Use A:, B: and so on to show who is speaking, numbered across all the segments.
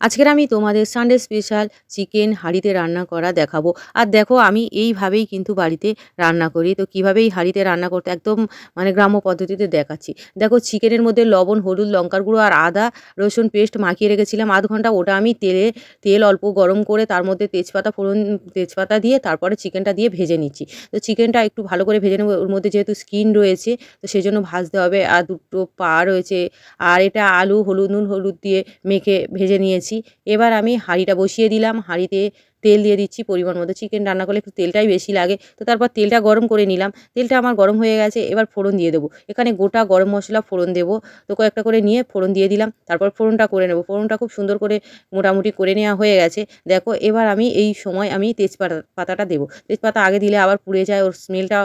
A: আজকের আমি তোমাদের সানডে স্পেশাল চিকেন হাঁড়িতে রান্না করা দেখাবো। আর দেখো, আমি এইভাবেই কিন্তু বাড়িতে রান্না করি। তো কীভাবে এই হাঁড়িতে রান্না করতে একদম মানে গ্রাম্য পদ্ধতিতে দেখাচ্ছি। দেখো চিকেনের মধ্যে লবণ, হলুদ, লঙ্কার গুঁড়ো আর আদা, রসুন পেস্ট মাখিয়ে রেখেছিলাম। আধ ঘণ্টা ওটা আমি তেলে, তেল অল্প গরম করে তার মধ্যে তেজপাতা ফোড়ন, তেজপাতা দিয়ে তারপরে চিকেনটা দিয়ে ভেজে নিচ্ছি। তো চিকেনটা একটু ভালো করে ভেজে নেব। ওর মধ্যে যেহেতু স্কিন রয়েছে, তো সেই জন্য ভাজতে হবে। আর দুটো পা রয়েছে। আর এটা আলু, হলুদ নুন, হলুদ দিয়ে মেখে ভেজে নিয়েছি। এবার আমি হাঁড়িটা বসিয়ে দিলাম। হাঁড়িতে তেল দিয়ে দিচ্ছি, পরিমাণ মতো। চিকেন রান্না করলে একটু তেলটাই বেশি লাগে। তো তারপর তেলটা গরম করে নিলাম। তেলটা আমার গরম হয়ে গেছে, এবার ফোড়ন দিয়ে দেবো। এখানে গোটা গরম মশলা ফোড়ন দেবো। তো কয়েকটা করে নিয়ে ফোড়ন দিয়ে দিলাম। তারপর ফোড়নটা করে নেব। ফোড়নটা খুব সুন্দর করে মোটামুটি করে নেওয়া হয়ে গেছে। দেখো, এবার আমি এই সময় আমি তেজপাতা পাতাটা দেবো। তেজপাতা আগে দিলে আবার পুড়ে যায়, ওর স্মেলটা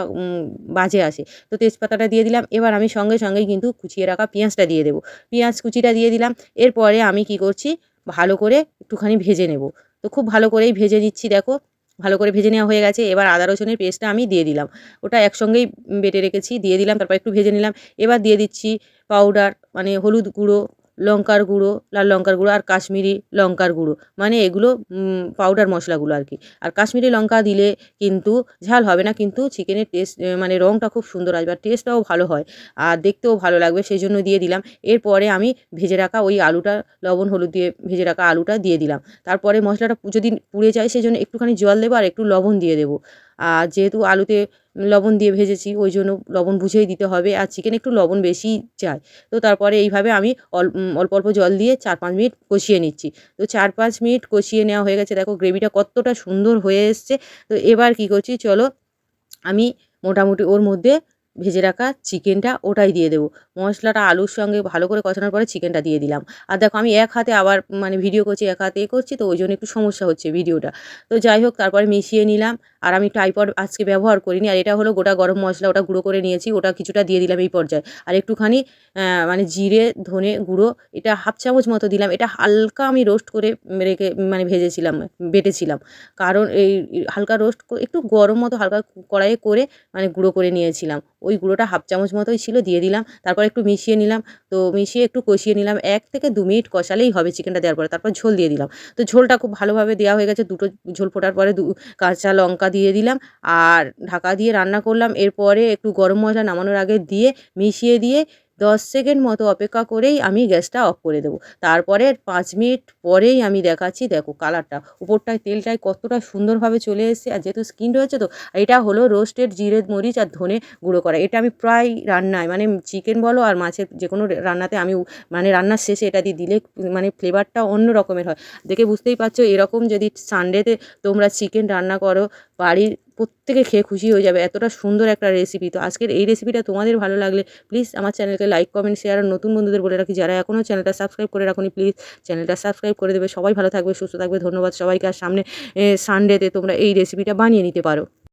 A: বাজে আসে। তো তেজপাতাটা দিয়ে দিলাম। এবার আমি সঙ্গে সঙ্গেই কিন্তু কুচিয়ে রাখা পেঁয়াজটা দিয়ে দেবো। পেঁয়াজ কুচিটা দিয়ে দিলাম। এরপরে আমি কি করছি ভালো করে একটুখানি ভেজে নেব। তো খুব ভালো করেই ভেজে নিচ্ছি, দেখো। ভালো করে ভেজে নেওয়া হয়ে গেছে। এবার আদা রসুনের পেস্টটা আমি দিয়ে দিলাম। ওটা একসঙ্গেই বেটে রেখেছি, দিয়ে দিলাম, তারপর একটু ভেজে নিলাম। এবার দিয়ে দিচ্ছি পাউডার মানে হলুদ গুঁড়ো লঙ্কার গুঁড়ো, লাল লঙ্কার গুঁড়ো আর কাশ্মীরি লঙ্কার গুঁড়ো। মানে এগুলো পাউডার মশলাগুলো আর কি। আর কাশ্মীরি লঙ্কা দিলে কিন্তু ঝাল হবে না, কিন্তু চিকেনের টেস্ট মানে রঙটা খুব সুন্দর আসবে আর টেস্টটাও ভালো হয় আর দেখতেও ভালো লাগবে। সেই জন্য দিয়ে দিলাম। এরপরে আমি ভেজে রাখা ওই আলুটা, লবণ, হলুদ দিয়ে ভেজে রাখা আলুটা দিয়ে দিলাম। তারপরে মশলাটা যদি পুড়ে যায়, সেই জন্য একটুখানি জল দেবো আর একটু লবণ দিয়ে দেবো। আর যেহেতু আলুতে লবণ দিয়ে ভেজেছি, ওই জন্য লবণ বুঝেই দিতে হবে। আর চিকেন একটু লবণ বেশিই চাই। তো তারপরে এইভাবে আমি অল্প অল্প জল দিয়ে চার পাঁচ মিনিট কষিয়ে নিচ্ছি। তো চার পাঁচ মিনিট কষিয়ে নেওয়া হয়ে গেছে। দেখো গ্রেভিটা কতটা সুন্দর হয়ে এসছে। তো এবার কী করছি, চলো আমি মোটামুটি ওর মধ্যে ভেজে রাখা চিকেনটা ওটাই দিয়ে দেবো। মশলাটা আলুর সঙ্গে ভালো করে কষানোর পরে চিকেনটা দিয়ে দিলাম। আর দেখো আমি এক হাতে আবার মানে ভিডিও করছি, এক হাতে এ করছি, তো ওই জন্য একটু সমস্যা হচ্ছে ভিডিওটা। তো যাই হোক, তারপরে মিশিয়ে নিলাম। আর আমি টাইপড আজকে ব্যবহার করিনি, আর এটা হলো গোটা গরম মশলা ওটা গুঁড়ো করে নিয়েছি, ওটা কিছুটা দিয়ে দিলাম এই পর্যায়ে। আর একটুখানি মানে জিরে, ধনে গুঁড়ো, এটা হাফ চামচ মতো দিলাম। এটা হালকা আমি রোস্ট করে রেখে মানে ভেজেছিলাম, বেটেছিলাম। কারণ এই হালকা রোস্ট একটু গরম মতো হালকা কড়াইয়ে করে মানে গুঁড়ো করে নিয়েছিলাম। ওই গুঁড়োটা হাফ চামচ মতোই ছিল, দিয়ে দিলাম। তারপর একটু মিশিয়ে নিলাম। তো মিশিয়ে একটু কষিয়ে নিলাম। এক থেকে দু মিনিট কষালেই হবে চিকেনটা দেওয়ার পরে। তারপর ঝোল দিয়ে দিলাম। তো ঝোলটা খুব ভালোভাবে দেওয়া হয়ে গেছে। দুটো ঝোল ফোটার পরে দু কাঁচা লঙ্কা দিয়ে দিলাম। আর ঢাকা দিয়ে রান্না করলাম। এরপরে একটু গরম মশলা নামানোর আগে দিয়ে মিশিয়ে দিয়ে দশ সেকেন্ড মতো অপেক্ষা করেই আমি গ্যাসটা অফ করে দেবো। তারপরে পাঁচ মিনিট পরেই আমি দেখাচ্ছি, দেখো কালারটা উপরটায়, তেলটায় কতটা সুন্দরভাবে চলে এসেছে, আর যেহেতু স্কিন রয়েছে তো, এটা হলো রোস্টেড জিরে মরিচ আর ধনে গুঁড়ো করা। এটা আমি প্রায় রান্নায় মানে চিকেন বলো আর মাছের যে কোনো রান্নাতে আমি মানে রান্নার শেষে এটা দিয়ে দিলে মানে ফ্লেভারটা অন্য রকমের হয়। দেখে বুঝতেই পারছ, এরকম যদি সানডেতে তোমরা চিকেন রান্না করো, বাড়ির প্রত্যেকে খেয়ে খুশি হয়ে যাবে। এতটা সুন্দর একটা রেসিপি তো আজকের এই রেসিপিটা তোমাদের ভালো লাগলে প্লিজ আমার চ্যানেলকে লাইক কমেন্ট শেয়ার আর নতুন বন্ধুদের বলে রাখি, যারা এখনও চ্যানেলটা সাবস্ক্রাইব করে রাখুন প্লিজ চ্যানেলটা সাবস্ক্রাইব করে দেবে। সবাই ভালো থাকবে, সুস্থ থাকবে। ধন্যবাদ সবাইকে। আর সামনে সানডেতে তোমরা এই রেসিপিটা বানিয়ে নিতে পারো।